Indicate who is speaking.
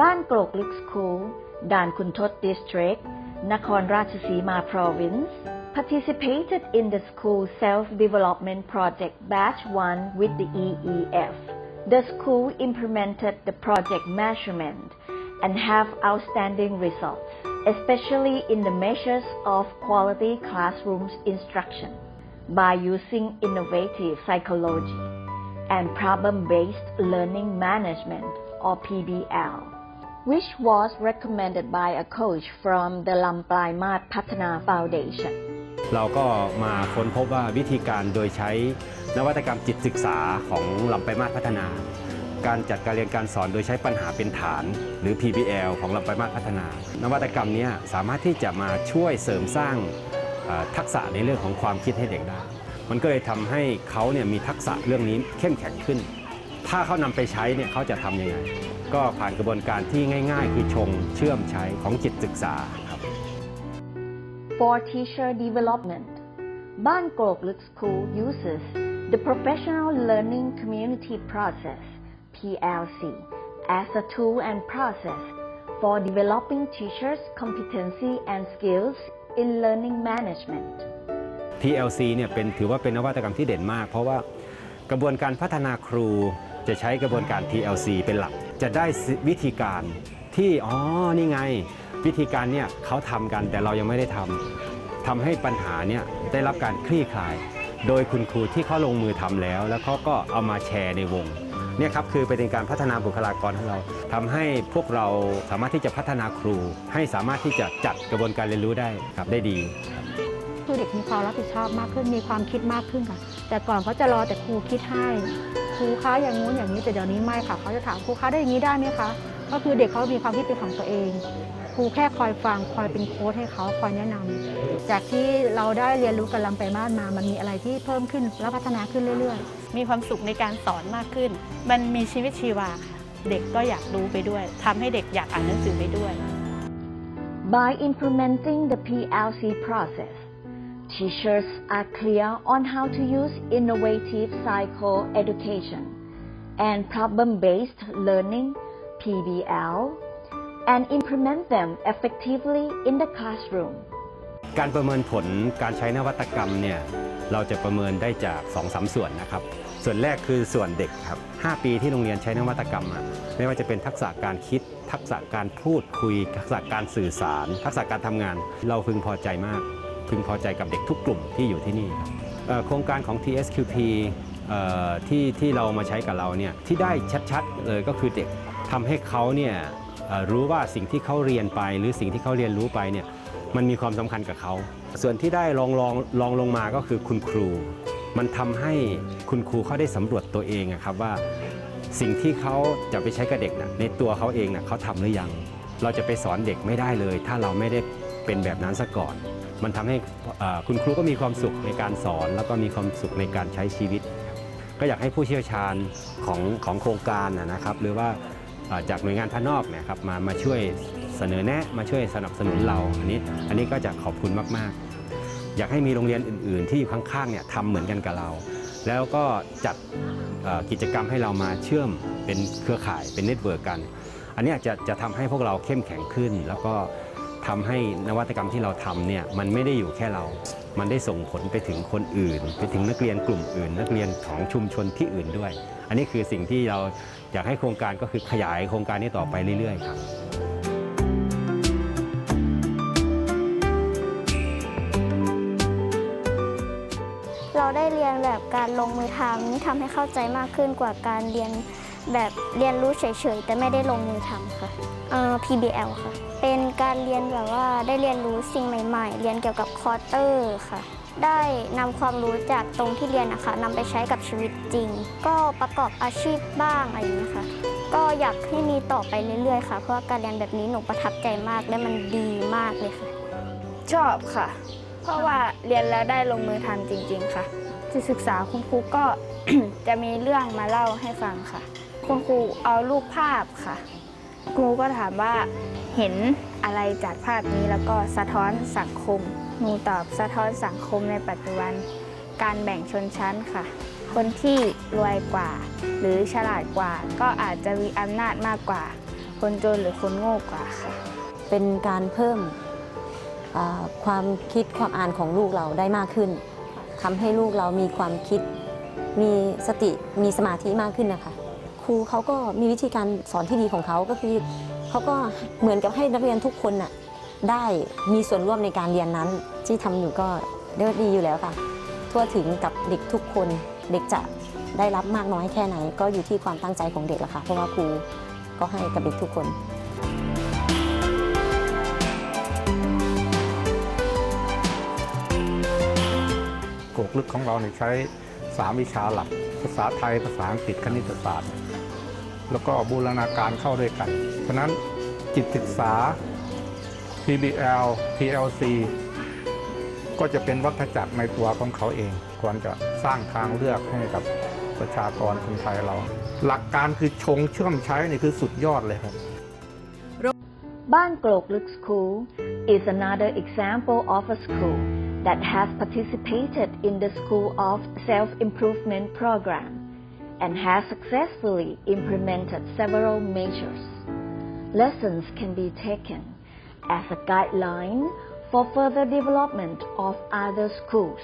Speaker 1: บ้านกรกลึกสคูลด่านคุณทศ District นครราชสีมา Province participated in the school self-development project batch 1 with the EEF. The school implemented the project measurement and have outstanding results, especially in the measures of quality classroom instruction by using innovative psychology and problem-based learning management or PBL, Which was recommended by a coach from the Lamplai Mat Patana Foundation.
Speaker 2: เราก็มาค้นพบว่าวิธีการโดยใช้นวัตกรรมจิตศึกษาของลำไปลายมาศพัฒนา การจัดการเรียนการสอนโดยใช้ปัญหาเป็นฐาน หรือ PBL ของลำไปลายมาศพัฒนา นวัตกรรมนี้สามารถที่จะมาช่วยเสริมสร้างทักษะในเรื่องของความคิดให้เด็กได้ มันก็เลยทำให้เขาเนี่ยมีทักษะเรื่องนี้เข้มแข็งขึ้น ถ้าเขานำไปใช้เนี่ยเขาจะทำยังไง ก็ผ่านกระบวนการที่ง่ายๆ คือชงเชื่อมใช้ของจิตศึกษาครับ
Speaker 1: For teacher development, Ban Krok Luk School uses the Professional Learning Community Process (PLC) as a tool and process for developing teachers' competency and skills in learning management.
Speaker 2: PLC เนี่ยเป็นถือว่าเป็นนวัตกรรมที่เด่นมาก เพราะว่ากระบวนการพัฒนาครู จะใช้กระบวนการ PLC เป็นหลัก จะได้วิธีการที่ อ๋อ นี่ไง วิธีการเนี่ยเขาทำกันแต่เรายังไม่ได้ทำทำให้ปัญหาเนี่ยได้รับการคลี่คลาย โดยคุณครูที่เขาลงมือทำแล้ว แล้วเขาก็เอามาแชร์ในวงเนี่ยครับคือเป็นการพัฒนาบุคลากรของเราทำให้พวกเราสามารถที่จะพัฒนาครู ให้สามารถที่จะจัดกระบวนการเรียนรู้ได้ครับได้ดี
Speaker 3: คือเด็กมีความรับผิดชอบมากขึ้นมีความคิดมากขึ้นค่ะ แต่ก่อนเขาจะรอแต่ครูคิดให้ค รูคะอย่างงู้นอย่างนี้แต่เดี๋ยวนี้ไม่ค่ะเขาจะถามครูคะได้อย่างนี้ได้ไหมคะก็คือเด็กเขามีความคิดเป็นของตัวเองครูแค่คอยฟังคอยเป็นโค้ชให้เขาคอยแนะนำจากที่เราได้เรียนรู้กันลำไปบ้านมา มันมีอะไรที่เพิ่มขึ้นและพัฒนาขึ้นเรื่อยๆ
Speaker 4: มีความสุขในการสอนมากขึ้น มันมีชีวิตชีวาค่ะเด็กก็อยากรู้ไปด้วย ทำให้เด็กอยากอ่านหนังสือไปด้วย
Speaker 1: By implementing the PLC process, teachers are clear on how to use innovative psychoeducation and problem-based learning PBL and implement them effectively in the classroom.
Speaker 2: การประเมินผลการใช้นวัตกรรมเนี่ยเราจะประเมินได้จาก2อสส่วนนะครับ ส่วนแรกคือส่วนเด็กครับ 5 ปีที่โรงเรียนใช้นวัตกรรมอะไม่ว่าจะเป็นทักษะการคิด ทักษะการพูดคุย ทักษะการสื่อสาร ทักษะการทำงาน เราพึงพอใจมาก พึงพอใจกับเด็กทุกกลุ่มที่อยู่ที่นี่ครับโครงการของ TSQP ที่ที่เรามาใช้กับเราเนี่ยที่ได้ชัดๆเลยก็คือเด็กทำให้เขาเนี่ยรู้ว่าสิ่งที่เขาเรียนไป หรือสิ่งที่เขาเรียนรู้ไปเนี่ยมันมีความสำคัญกับเขา ส่วนที่ได้ลองลองลองลงมาก็คือคุณครู มันทำให้คุณครูเขาได้สำรวจตัวเองครับว่าสิ่งที่เขาจะไปใช้กับเด็กนะในตัวเขาเองนะเขาทำหรือยัง เราจะไปสอนเด็กไม่ได้เลย ถ้าเราไม่ได้เป็นแบบนั้นซะก่อน มันทำให้คุณครูก็มีความสุขในการสอน แล้วก็มีความสุขในการใช้ชีวิต ก็อยากให้ผู้เชี่ยวชาญของของโครงการนะครับ หรือว่าจากหน่วยงานภายนอกเนยครับมามาช่วยเสนอแนะมาช่วยสนับสนุนเราอันนี้อันนี้ก็จะขอบคุณมาก ๆ อยากให้มีโรงเรียนอื่น ๆ ที่อยู่ข้างๆเนี่ยทำเหมือนกันกับเรา แล้วก็จัดกิจกรรมให้เรามาเชื่อมเป็นเครือข่ายเป็นเน็ตเวิร์กกัน อันนี้จะจะทำให้พวกเราเข้มแข็งขึ้น แล้วก็ ทำให้นวัตกรรมที่เราทำเนี่ยมันไม่ได้อยู่แค่เรา มันได้ส่งผลไปถึงคนอื่น ไปถึงนักเรียนกลุ่มอื่น นักเรียนของชุมชนที่อื่นด้วย อันนี้คือสิ่งที่เราอยากให้โครงการก็คือขยายโครงการนี้ต่อไปเรื่อยๆครับ
Speaker 5: เราได้เรียนแบบการลงมือทำนี่ทำให้เข้าใจมากขึ้นกว่าการเรียน แบบเรียนรู้เฉยๆ แต่ไม่ได้ลงมือทำค่ะ เอ่อ PBL ค่ะ เป็นการเรียนแบบว่าได้เรียนรู้สิ่งใหม่ๆ เรียนเกี่ยวกับคอร์เตอร์ค่ะ ได้นำความรู้จากตรงที่เรียนนะคะนำไปใช้กับชีวิตจริง ก็ประกอบอาชีพบ้างอะไรอย่างนี้ค่ะก็อยากให้มีต่อไปเรื่อยๆค่ะ เพราะการเรียนแบบนี้หนูประทับใจมากและมันดีมากเลยค่ะ
Speaker 6: ชอบค่ะ เพราะว่าเรียนแล้วได้ลงมือทำจริง ๆ ค่ะที่ศึกษาคุณครูก็จะมีเรื่องมาเล่าให้ฟังค่ะ คุณครูเอารูปภาพค่ะครูก็ถามว่าเห็นอะไรจากภาพนี้แล้วก็สะท้อนสังคมหนูตอบสะท้อนสังคมในปัจจุบัน การแบ่งชนชั้นค่ะ คนที่รวยกว่า หรือฉลาดกว่า ก็อาจจะมีอำนาจมากกว่า คนจนหรือคนโง่กว่าค่ะ
Speaker 7: เป็นการเพิ่มความคิดความอ่านของลูกเราได้มากขึ้นทำให้ลูกเรามีความคิด มีสติมีสมาธิมากขึ้นนะคะ ครูเขาก็มีวิธีการสอนที่ดีของเขาก็คือเขาก็เหมือนกับให้นักเรียนทุกคนน่ะได้มีส่วนร่วมในการเรียนนั้น ที่ทำอยู่ก็เรียกว่าดีอยู่แล้วค่ะ ทั่วถึงกับเด็กทุกคนเด็กจะได้รับมากน้อยแค่ไหน ก็อยู่ที่ความตั้งใจของเด็กละค่ะเพราะว่าครูก็ให้กับเด็กทุกคน
Speaker 8: โกกลึกของเราเนี่ยใช้3วิชาหลัก ภาษาไทยภาษาอังกฤษคณิตศาสตร์ แล้วก็บูรณาการเข้าด้วยกัน เพราะฉะนั้นจิตศึกษา PBL PLC ก็จะเป็นวัฏจักรในตัวของเขาเอง ควรจะสร้างทางเลือกให้กับประชากรคนไทยเรา หลักการคือชงเชื่อมใช้นี่คือสุดยอดเลยครับ
Speaker 1: Ban Glok Luk School is another example of a school that has participated in the School of Self-Improvement program and has successfully implemented several measures. Lessons can be taken as a guideline for further development of other schools.